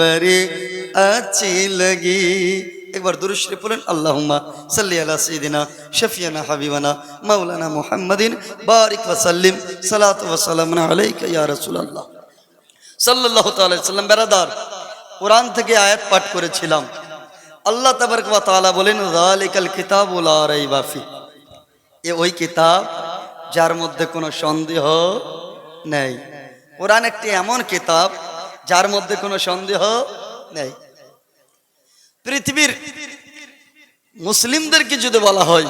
বারে আছি একবার দুরুদ শরীফ পড়েন, আল্লাহুম্মা সাল্লি আলা সাইয়্যিদিনা শাফিয়ানা হাবিবানা মাওলানা মুহাম্মাদিন, বারিক ওয়া সাল্লিম সালাতু ওয়া সালামুন আলাইকা সাল্লাল্লাহু তাআলা সাল্লাম, বেরাদার, কোরআন থেকে আয়াত পাঠ করেছিলাম। আল্লাহ তাবারক ওয়া বলেন, যালিকাল কিতাবু লা রাইবা এ ওই কিতাব যার মধ্যে কোনো সন্দেহ নেই। কোরআন একটি এমন কিতাব যার মধ্যে কোনো সন্দেহ নেই। পৃথিবীর মুসলিমদেরকে যদি বলা হয়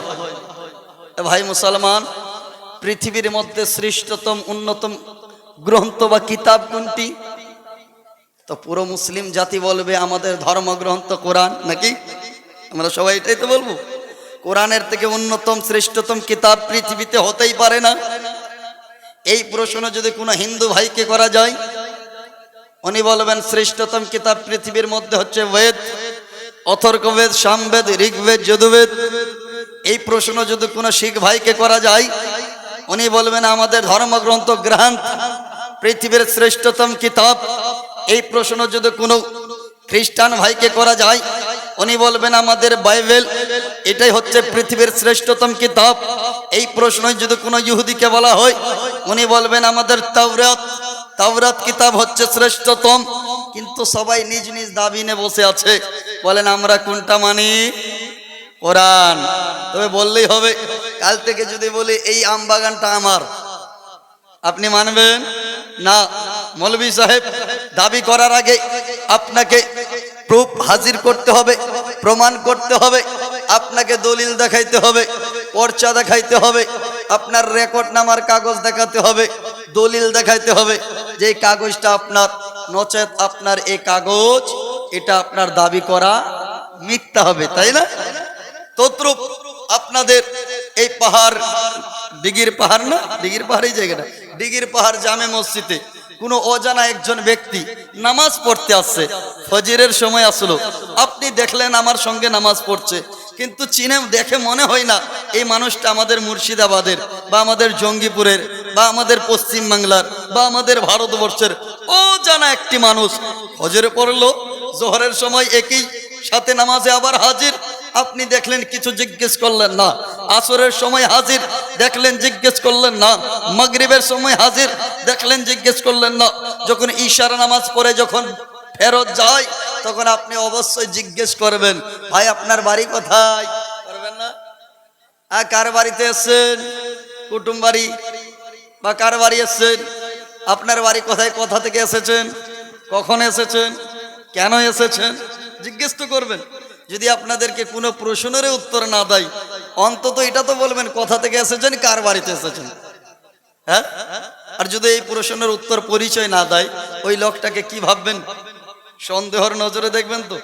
ভাই মুসলমান, পৃথিবীর মধ্যে শ্রেষ্ঠতম, উন্নতম গ্রন্থ বা কিতাব কোনটি? তো পুরো মুসলিম জাতি বলবে আমাদের ধর্মগ্রন্থ কোরআন নাকি? আমরা সবাই এটাই তো বলব। কোরআনের থেকে উন্নতম, শ্রেষ্ঠতম কিতাব পৃথিবীতে হতেই পারে না। এই প্রশ্ন যদি কোনো হিন্দু ভাইকে করা যায় উনি বলবেন, শ্রেষ্ঠতম কিতাব পৃথিবীর মধ্যে হচ্ছে বেদ অথর্কবেদ সামবেদ, ঋগ্বেদ, যদুবেদ। এই প্রশ্ন যদি কোনো শিখ ভাইকে করা যায়, উনি বলবেন, আমাদের ধর্মগ্রন্থ গ্রন্থ, পৃথিবীর শ্রেষ্ঠতম কিতাব। এই প্রশ্ন যদি কোনো খ্রিস্টান ভাইকে করা যায়, উনি বলবেন, আমাদের বাইবেল, এটাই হচ্ছে পৃথিবীর শ্রেষ্ঠতম কিতাব। এই প্রশ্ন যদি কোনো ইহুদিকে বলা হয়, উনি বলবেন, আমাদের তাওরাত তাওরাত কিতাব হচ্ছে শ্রেষ্ঠতম। কিন্তু সবাই নিজ নিজ দাবি নিয়ে বসে আছে। বলেন, আমরা কোনটা মানি? কোরআন। তবে বললেই হবে, কাল থেকে যদি বলি, এই আম বাগানটা আমার। আপনি মানবেন? না। মৌলভী সাহেব, দাবি করার আগে আপনাকে প্রুফ হাজির করতে হবে, প্রমাণ করতে হবে, আপনাকে দলিল দেখাইতে হবে, পর্চা দেখাইতে হবে, আপনার রেকর্ড নামার কাগজ দেখাতে হবে, দলিল দেখাইতে হবে। যে কাগজটা আপনার নচেত আপনার এই কাগজ, এটা আপনার দাবি করা মিথ্যা হবে, তাই না? তদ্রুপ আপনাদের এই পাহাড় দিঘির পাহাড় না? দিঘির পাহাড় এই জায়গাটা। দিঘির পাহাড় জামে মসজিদে কোনো অজানা একজন ব্যক্তি নামাজ পড়তে আসছে, ফজিরের সময় আসলো। আপনি দেখলেন আমার সঙ্গে নামাজ পড়ছে। কিন্তু চিনে দেখে মনে হয় না এই মানুষটা আমাদের মুর্শিদাবাদের বা আমাদের জঙ্গিপুরের বা আমাদের পশ্চিম বাংলার বা আমাদের ভারতবর্ষের ও জানা একটি মানুষ। হজরে পড়ল জোহরের সময় একই, সাথে নামাজে আবার হাজির। আপনি দেখলেন কিছু জিজ্ঞেস করলেন না। আসরের সময় হাজির, দেখলেন জিজ্ঞেস করলেন না। মাগরিবের সময় হাজির, দেখলেন জিজ্ঞেস করলেন না। যখন ঈশার নামাজ পড়ে যখন ফেরত যায় তখন আপনি অবশ্যই জিজ্ঞেস করবেন, ভাই, আপনার বাড়ি কোথায়? করবেন না? আর কার বাড়িতে এসছেন কুটুম বাড়ি। বা কার বাড়ি এসছেন আপনার বাড়ি কোথায়? কোথা থেকে এসেছেন? কখন এসেছেন? কেন এসেছেন? জিজ্ঞেস তো করবেন। যদি আপনাদেরকে কোনো প্রশ্নেরই উত্তর না দেয়, অন্তত এটা তো বলবেন, কোথা থেকে এসেছেন? কার বাড়িতে এসেছেন? হ্যাঁ? আর যদি এই প্রশ্নের উত্তর পরিচয় না দেয়, ওই লোকটাকে কি ভাববেন? সন্দেহর নজরে দেখবেন তো?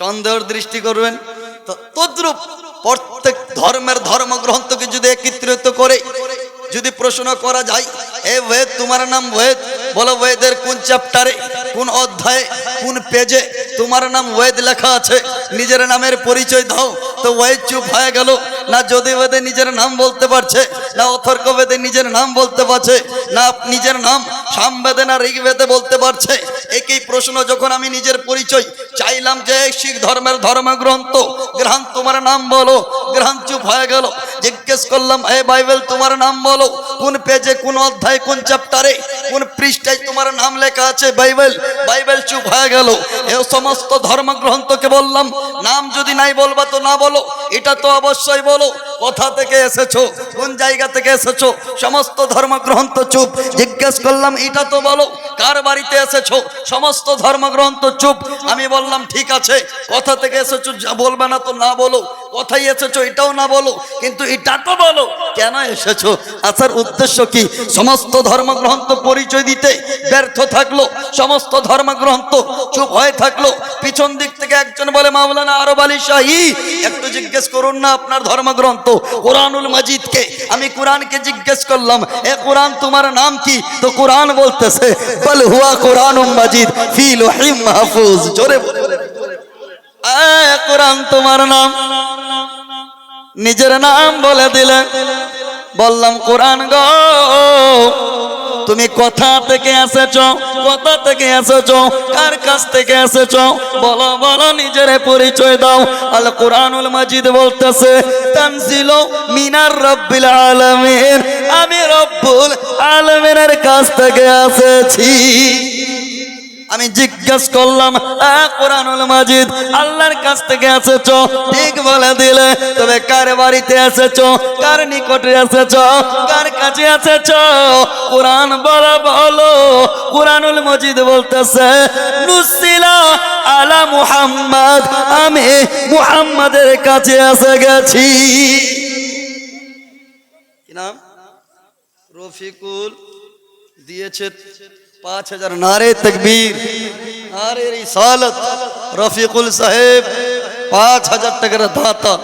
সন্দেহর দৃষ্টি করবেন। তদ্রুপ প্রত্যেক ধর্মের ধর্মগ্রন্থকে যদি একত্রিত করে, যদি প্রশ্ন করা যায়, এ ওয়েদ তোমার নাম ওয়েদ বলো ওয়েদের কোন চ্যাপ্টারে কোন অধ্যায়ে, কোন পেজে তোমার নাম ওয়েদ লেখা আছে? নিজের নামের পরিচয় দাও। তো ওয়েদ চুপ হয়ে গেল। না যদি বেদে নিজের নাম বলতে পারছে, না অথর্ক বেদে নিজের নাম বলতে পারছে, না নিজের নাম সামবেদে না ঋগ্বেদে বলতে পারছে, একই প্রশ্ন যখন আমি নিজের পরিচয় চাইলাম যে শিখ ধর্মের ধর্মগ্রন্থ গ্রহণ তোমার নাম বলো। গ্রহণ চুপ হয়ে গেল। জিজ্ঞেস করলাম, এ বাইবেল, তোমার নাম বলো, কোন পেজে কোন অধ্যায়, কোন চ্যাপ্টারে কোন পৃষ্ঠায় তোমার নাম লেখা আছে বাইবেল? বাইবেল চুপ হয়ে গেল। এ সমস্ত ধর্মগ্রন্থকে বললাম, নাম যদি নাই বলবা তো না বলো, এটা তো অবশ্যই বলো, কোথা থেকে এসেছ, কোন জায়গা থেকে এসেছ? সমস্ত ধর্মগ্রন্থ চুপ। জিজ্ঞেস করলাম, এটা তো বলো, কার বাড়িতে এসেছ? সমস্ত ধর্মগ্রন্থ চুপ। আমি বললাম, ঠিক আছে, কোথা থেকে এসেছ বলবে না তো না বলো। কোথায় এসেছ এটাও না বলো, কিন্তু এটা তো বলো, কেন এসেছ? আসার উদ্দেশ্য কি? সমস্ত ধর্মগ্রন্থ পরিচয় দিতে ব্যর্থ থাকল, সমস্ত ধর্মগ্রন্থ চুপ হয়ে থাকল। পিছন দিক থেকে একজন বলে, মাওলানা আরব আলী শাহী, একটু জিজ্ঞেস করুন না আপনার ধর্মগ্রন্থ কোরআনুল মাজিদকে? আমি কোরআনকে জিজ্ঞেস করলাম, এ কোরআন তোমার নাম কি? তো কোরআন বলতেছে, বল হুয়া কোরআনুল মাজিদ, ফি লোহিম মাহফুজ। জোরে বলে কোরআন তোমার নাম। নিজের নাম বলে দিলে। বললাম, কোরআন গো, তুমি কোথা থেকে এসেছ? কোথা থেকে এসেছ? কার কাছ থেকে এসেছ? বলো বলো, নিজের পরিচয় দাও। আল কোরআনুল মাজিদ বলতেছে, তানজিল মিনার রব্বিল আলামিন। আমি রব্বুল আলামিনের কাছ থেকে এসেছি। আমি জিজ্ঞেস করলাম কোরআনুল মাজিদ, আল্লাহর কাছ থেকে এসেছ? ঠিক বলে দিলে, তবে কার বাড়িতে এসেছ? কার নিকটে এসেছ? কার কাছে এসেছ? কোরআন বলা বলো, কোরআনুল মজিদ বলতেছে, নুসিলা আলা মুহাম্মদ, আমি মুহাম্মাদের কাছে এসে গেছি। কি নাম? রফিকুল দিয়েছে পাঁচ হাজার নারে তকবীর, নারে রফিকুল সাহেব পাঁচ হাজার টাকার দাতা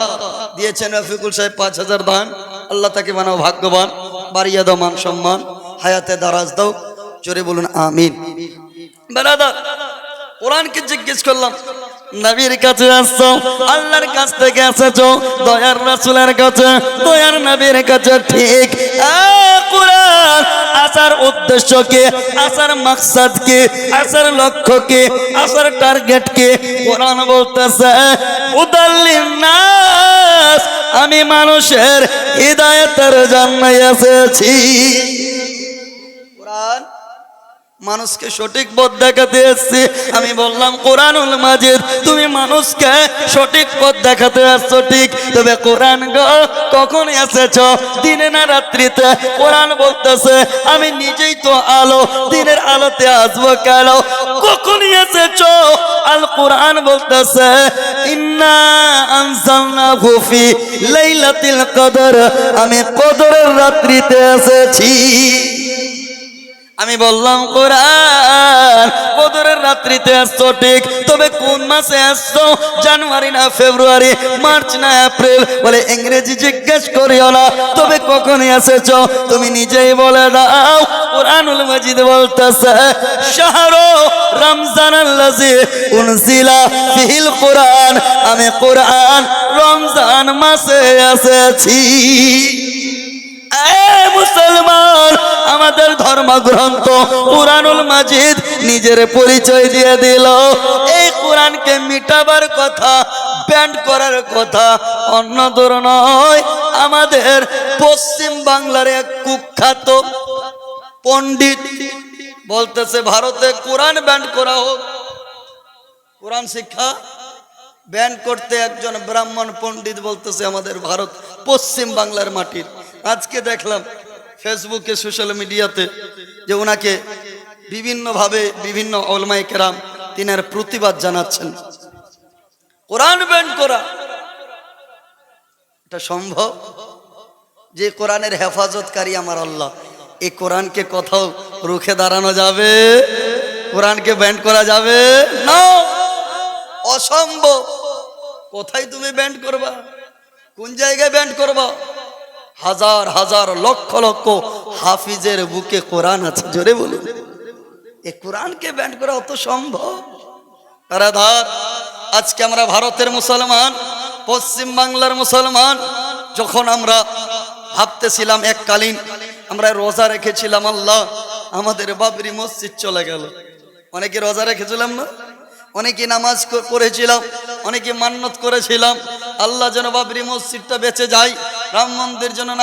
দিয়েছেন রফিকুল সাহেব পাঁচ হাজার দান। আল্লাহ তাকে ভাগ্যবান দাও মান সম্মান, হায়াতে দারাজ দাও, জোরে বলুন আমিন। বেড়াদার কোরআনকে জিজ্ঞেস করলাম, নবীর কাছে আসছো, আল্লাহর কাছ থেকে এসেছ, দয়ার রাসূলের কাছে, দয়ার নবীর কাছে ঠিক আসার উদ্দেশ্য কে আসার মাকসাদ কে আসার লক্ষ্য কে আসার টার্গেট কে কোরআন বলতেছে উদাল্লিন নাস আমি মানুষের হৃদায়তের জন্য এসেছি। কোরআন মানুষকে সঠিক পথ দেখাতে এসছি। আমি বললাম, কোরআনুল মাজিদ, তুমি মানুষকে সঠিক পথ দেখাতে আসছো ঠিক, তবে কোরআন গো কখন এসেছ দিনে না রাত্রিতে? কোরআন বলতেছে, আমি নিজেই তো আলো, দিনের আলোতে আসব কেন? কখন এসেছ? আল কোরআন বলতেছে, ইন্না লাইলাতিল কদর, আমি কদরের রাত্রিতে এসেছি। আমি বললাম, কোরআন কদরের রাত্রিতে আসছো ঠিক, তবে কোন মাসে আসছো? জানুয়ারি না ফেব্রুয়ারি, মার্চ না এপ্রিল, বলে ইংরেজি জিজ্ঞেস করিও না, তবে কখন এসেছ? তুমি নিজেই বলে দাও, কোরআনুল মাজিদ বলতেছে, শাহরু রমজান আল্লাজি উনজিলা ফিহিল কোরআন। আমি কোরআন রমজান মাসে এসেছি। মুসলমান, আমাদের ধর্মগ্রন্থ কোরআনুল মাজিদ নিজের পরিচয় দিয়ে দিল। এই কোরআনকে মিটাবার কথা ব্যান্ড করার কথা অন্য দূর নয়। আমাদের পশ্চিম বাংলার এক কুখ্যাত পণ্ডিত বলতেছে, ভারতে কোরআন ব্যান্ড করা হোক। কোরআন শিক্ষা, ব্যান করতে একজন ব্রাহ্মণ পণ্ডিত বলতেছে, আমাদের ভারত পশ্চিম বাংলার মাটির। আজকে দেখলাম ফেসবুকে সোশ্যাল মিডিয়াতে যে ওনাকে বিভিন্নভাবে বিভিন্ন অলমাই কেরাম তিনার প্রতিবাদ জানাচ্ছেন। কোরআন ব্যান করা। এটা সম্ভব? যে কোরআনের হেফাজতকারী আমার আল্লাহ, এই কোরআনকে কোথাও রুখে দাঁড়ানো যাবে? কোরআনকে ব্যান্ড করা যাবে? না। অসম্ভব। কোথায় তুমি ব্যান্ড করবা? কোন জায়গায় ব্যান্ড করবা? হাজার হাজার, লক্ষ লক্ষ হাফিজের বুকে কোরআন আছে, জোরে বলুন। এ কোরআনকে ব্যান্ড করা অত সম্ভব? ধার, আজকে আমরা ভারতের মুসলমান, পশ্চিম বাংলার মুসলমান, যখন আমরা ভাবতেছিলাম এককালীন, আমরা রোজা রেখেছিলাম আল্লাহ, আমাদের বাবরি মসজিদ চলে গেল। অনেকে রোজা রেখেছিলাম না? অনেকে নামাজ পড়েছিলাম, অনেকে মান্নত করেছিলাম। আল্লাহ যেন বাবরি মসজিদটা বেঁচে যায় রাম মন্দির যেন না